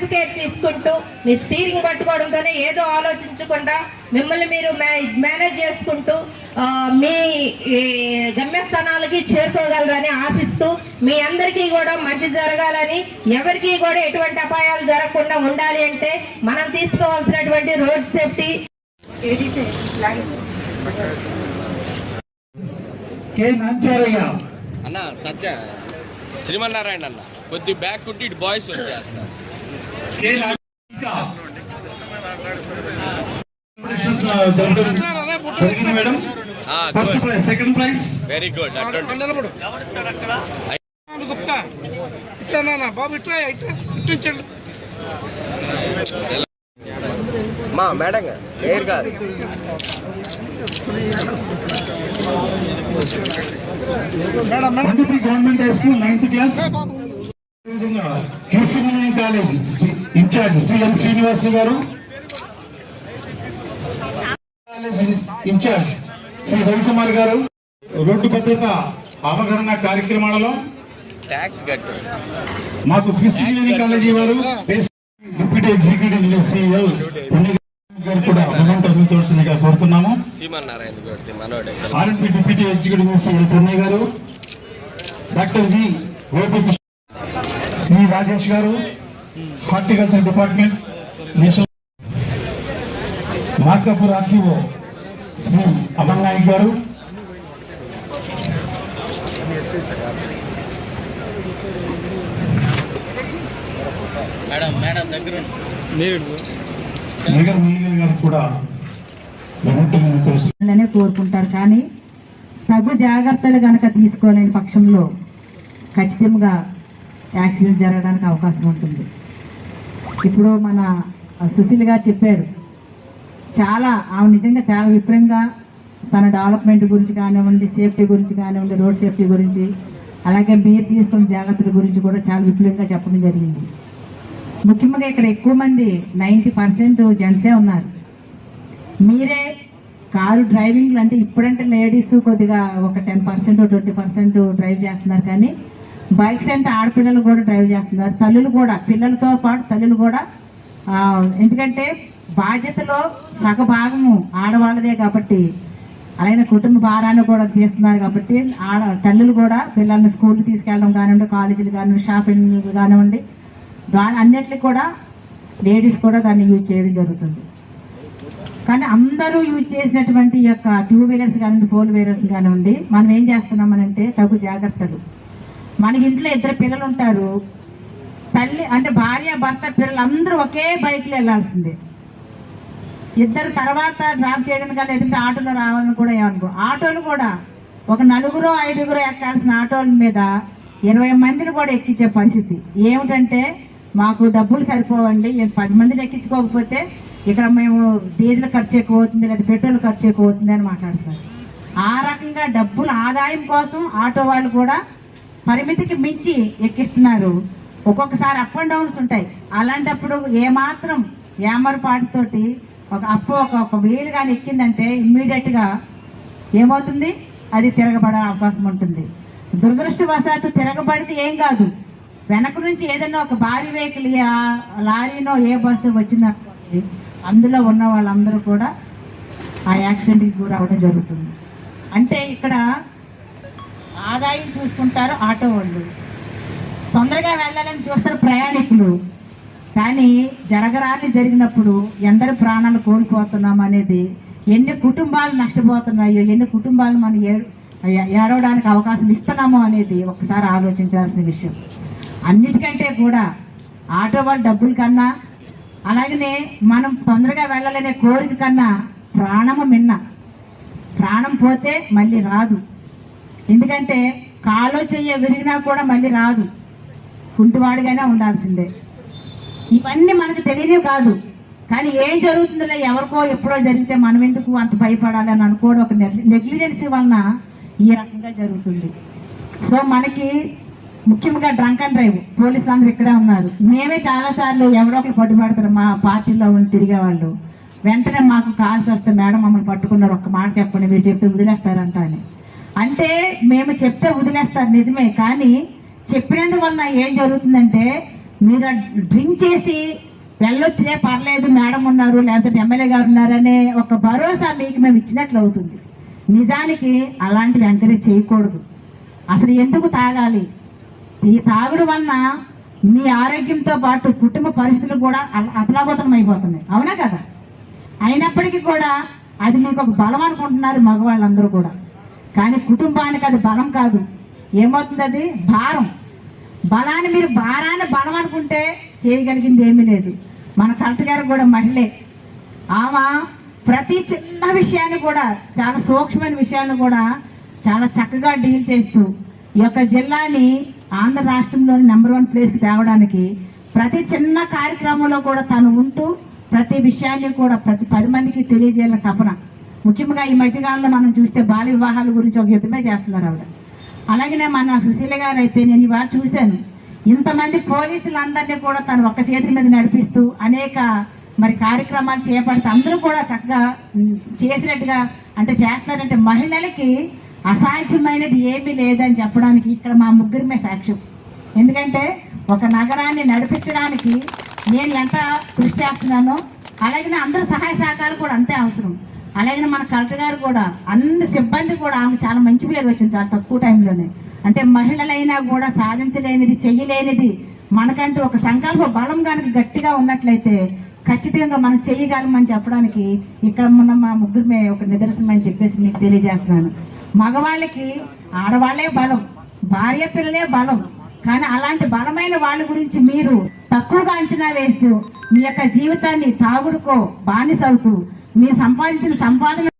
Self care తీసుకుంటూ మీ steering పట్టుకోవడంతోనే ఏదో ఆలోచించకుండా మిమ్మల్ని మీరు మే- మేనేజ్ చేసుకుంటూ మీ గమ్యస్థానాలకి చేరుకోగలరని ఆశిస్తూ మీ అందరికీ కూడా మంచి జరగాలని ఎవరికీ కూడా ఎటువంటి అపాయాలు జరగకుండా ఉండాలి అంటే మనం తీసుకోవాల్సినటువంటి రోడ్ సేఫ్టీ కె నాంచారయ్య. అన్న సత్య శ్రీమన్నారాయణ అన్న కొద్ది బ్యాక్ ఉంటే ఇటు బాయ్స్ వచ్చేస్తారు. జరిగింది madam first prize second prize very good నిలబడు గుప్తా ఇట్లా నాన్న బాబు ఇట్లా ఇట్లా ఇట్టించండి మా మేడం గారు మేయర్ గారు మేడం మేడం పండుగ government high school ninth class college incharge CM Srinivas గారు. ఇన్ఛార్జ్ శ్రీ రవికుమార్ గారు. రోడ్డు భద్రత అవగాహన కార్యక్రమాలలో మాకు క్రిస్టియన్ కాలేజీ వారు డిప్యూటీ ఎగ్జిక్యూటివ్ సిఇఓ గారు కూడా అమౌంట్ అందించవలసిందిగా కోరుతున్నాము. శ్రీమన్నారాయణ కొడితే మనోడే. RMP deputy executive C L doctor G. Gopi Shri Rajesh గారు horticulture department Markapur RTO Shri Amar Nayak గారు కోరుకుంటారు కానీ తగు జాగ్రత్తలు గనక తీసుకోలేని పక్షంలో ఖచ్చితంగా యాక్సిడెంట్ జరగడానికి అవకాశం ఉంటుంది. ఇప్పుడు మన సుశీల్ గారు చెప్పారు. చాలా ఆమె నిజంగా చాలా విపరీతంగా తన డెవలప్మెంట్ గురించి కానివ్వండి సేఫ్టీ గురించి కానివ్వండి రోడ్ సేఫ్టీ గురించి అలాగే మీరు తీసుకున్న జాగ్రత్తల గురించి కూడా చాలా విపులంగా చెప్పడం జరిగింది. ముఖ్యంగా ఇక్కడ ఎక్కువ మంది నైంటీ పర్సెంట్ జెంట్సే ఉన్నారు. మీరే కారు డ్రైవింగ్లు అంటే ఇప్పుడంటే లేడీస్ కొద్దిగా ఒక ten percent twenty percent drive చేస్తున్నారు కానీ బైక్స్ అంటే ఆడపిల్లలు కూడా డ్రైవ్ చేస్తున్నారు. తల్లులు కూడా పిల్లలతో పాటు తల్లులు కూడా ఎందుకంటే బాధ్యతలో సగ భాగము ఆడవాళ్ళదే కాబట్టి అలాగే కుటుంబ భారాన్ని కూడా తీస్తున్నారు కాబట్టి ఆడ తల్లులు కూడా పిల్లల్ని స్కూల్కి తీసుకెళ్ళడం కానివ్వండి కాలేజీలు కానివ్వండి షాపింగ్ కానివ్వండి దాని అన్నిటికీ కూడా లేడీస్ కూడా దాన్ని యూజ్ చేయడం జరుగుతుంది. కానీ అందరూ యూజ్ చేసినటువంటి యొక్క టూ వీలర్స్ కానివ్వండి ఫోర్ వీలర్స్ కానివ్వండి మనం ఏం చేస్తున్నామనంటే తగు జాగ్రత్తలు. మన ఇంట్లో ఇద్దరు పిల్లలు ఉంటారు. తల్లి అంటే భార్య భర్త పిల్లలు అందరూ ఒకే బైక్లో వెళ్ళాల్సిందే. ఇద్దరు తర్వాత డ్రాప్ చేయడానికి కానీ ఎదుటి ఆటోలో రావాలని కూడా ఏమనుకో. ఆటోలు కూడా ఒక నలుగురు ఐదుగురు ఎక్కాల్సిన ఆటోల మీద ఇరవై మందిని కూడా ఎక్కించే పరిస్థితి. ఏమిటంటే మాకు డబ్బులు సరిపోవండి. పది మందిని ఎక్కించుకోకపోతే ఇక్కడ మేము డీజిల్ ఖర్చు ఎక్కువ అవుతుంది లేదా పెట్రోల్ ఖర్చు ఎక్కువ అవుతుంది అని మాట్లాడతారు. ఆ రకంగా డబ్బులు ఆదాయం కోసం ఆటో వాళ్ళు కూడా పరిమితికి మించి ఎక్కిస్తున్నారు. ఒక్కొక్కసారి అప్ అండ్ డౌన్స్ ఉంటాయి. అలాంటప్పుడు ఏమాత్రం ఏమరపాటుతోటి ఒక అప్పు ఒక ఒక వేలు కానీ ఎక్కిందంటే ఇమ్మీడియట్గా ఏమవుతుంది? అది తిరగబడే అవకాశం ఉంటుంది. దురదృష్టవశాత్తు తిరగబడితే ఏం కాదు. వెనక నుంచి ఏదైనా ఒక భారీ వెహికల్ లారీనో ఏ బస్సు వచ్చింది అందులో ఉన్న వాళ్ళందరూ కూడా ఆ యాక్సిడెంట్కి గురవడం జరుగుతుంది. అంటే ఇక్కడ ఆదాయం చూసుకుంటారు ఆటో వాళ్ళు. తొందరగా వెళ్ళాలని చూస్తారు ప్రయాణికులు. కానీ జరగరాని జరిగినప్పుడు ఎందరి ప్రాణాలు కోల్పోతున్నాం అనేది ఎన్ని కుటుంబాలు నష్టపోతున్నాయో ఎన్ని కుటుంబాలు మనం ఏడవడానికి అవకాశం ఇస్తున్నామో అనేది ఒకసారి ఆలోచించాల్సిన విషయం. అన్నిటికంటే కూడా ఆటో వాళ్ళ డబ్బుల కన్నా అలాగనే మనం తొందరగా వెళ్ళాలనే కోరిక కన్నా ప్రాణము మిన్న. ప్రాణం పోతే మళ్ళీ రాదు. ఎందుకంటే కాలో చెయ్య విరిగినా కూడా మళ్ళీ రాదు. కుంటివాడిగానే ఉండాల్సిందే. ఇవన్నీ మనకు తెలియనివి కాదు. కానీ ఏం జరుగుతుందిలే ఎవరికో ఎప్పుడో జరిగితే మనం ఎందుకు అంత భయపడాలి అని అనుకోవడం ఒక నెగ్లిజెన్సీ వలన ఈ రకంగా జరుగుతుంది. సో మనకి ముఖ్యంగా డ్రంక్ అండ్ డ్రైవ్ పోలీసులు అందరూ ఇక్కడే ఉన్నారు. మేమే చాలా సార్లు ఎవరో ఒకరు పట్టుబడతారు మా పార్టీలో ఉండి తిరిగే వాళ్ళు వెంటనే మాకు కాల్స్ వస్తే మేడం మమ్మల్ని పట్టుకున్నారు ఒక్క మాట చెప్పండి మీరు చెప్తే వదిలేస్తారంట అని. అంటే మేము చెప్తే వదిలేస్తారు నిజమే. కానీ చెప్పినందువల్ల ఏం జరుగుతుందంటే మీరు డ్రింక్ చేసి వెళ్ళొచ్చినే పర్లేదు మేడం ఉన్నారు లేకపోతే ఎమ్మెల్యే గారు ఉన్నారనే ఒక భరోసా మీకు మేము ఇచ్చినట్లు అవుతుంది. నిజానికి అలాంటివి ఎంకరేజ్ చేయకూడదు. అసలు ఎందుకు తాగాలి? ఈ తాగుడు వలన మీ ఆరోగ్యంతో పాటు కుటుంబ పరిస్థితులు కూడా అల- అయిపోతున్నాయి. అవునా కదా? అయినప్పటికీ కూడా అది మీకు ఒక బలం అనుకుంటున్నారు మగవాళ్ళందరూ కూడా. కానీ కుటుంబానికి అది బలం కాదు. ఏమవుతుంది అది భారం. బలాన్ని మీరు భారాన్ని బలం అనుకుంటే చేయగలిగింది ఏమీ లేదు. మన కలెక్టర్ గారు కూడా మహిళే. ఆమె ప్రతి చిన్న విషయాన్ని కూడా చాలా సూక్ష్మమైన విషయాన్ని కూడా చాలా చక్కగా డీల్ చేస్తూ ఈ యొక్క జిల్లాని ఆంధ్ర రాష్ట్రంలోని నెంబర్ వన్ ప్లేస్కి తేవడానికి ప్రతి చిన్న కార్యక్రమంలో కూడా తను ఉంటూ ప్రతి విషయాన్ని కూడా ప్రతి పది మందికి తెలియజేయాలని తపన. ముఖ్యంగా ఈ మధ్యకాలంలో మనం చూస్తే బాల్య వివాహాల గురించి ఒక యుద్ధమే చేస్తున్నారు ఆవిడ. అలాగనే మన సుశీల గారు అయితే నేను ఇవాళ చూశాను. ఇంతమంది పోలీసులందరినీ కూడా తను ఒక్క చేతి మీద నడిపిస్తూ అనేక మరి కార్యక్రమాలు చేపడితే అందరూ కూడా చక్కగా చేసినట్టుగా అంటే చేస్తున్నారంటే మహిళలకి అసాధ్యమైనది ఏమీ లేదని చెప్పడానికి ఇక్కడ మా ముగ్గురిమే సాక్ష్యం ఎందుకంటే ఒక నగరాన్ని నడిపించడానికి నేను ఎంత కృషి చేస్తున్నానో అలాగే అందరూ సహాయ సహకారం కూడా అంతే అవసరం. అలాగే మన కలెక్టర్ గారు కూడా అన్ని సిబ్బంది కూడా ఆమె చాలా మంచి పేరు వచ్చింది చాలా తక్కువ టైంలోనే. అంటే మహిళలైనా కూడా సాధించలేనిది చెయ్యలేనిది మనకంటూ ఒక సంకల్ప బలం కనుక గట్టిగా ఉన్నట్లయితే ఖచ్చితంగా మనం చేయగలమని చెప్పడానికి ఇక్కడ ఉన్న మా ముగ్గురు ఒక నిదర్శనం అని చెప్పేసి మీకు తెలియజేస్తున్నాను. మగవాళ్ళకి ఆడవాళ్ళే బలం భార్య పిల్లలే బలం. కానీ అలాంటి బలమైన వాళ్ళ గురించి మీరు తక్కువగా అంచనా వేస్తూ మీ యొక్క జీవితాన్ని తాగుడుకో బానిసవుతూ మీరు సంపాదించిన సంపాదన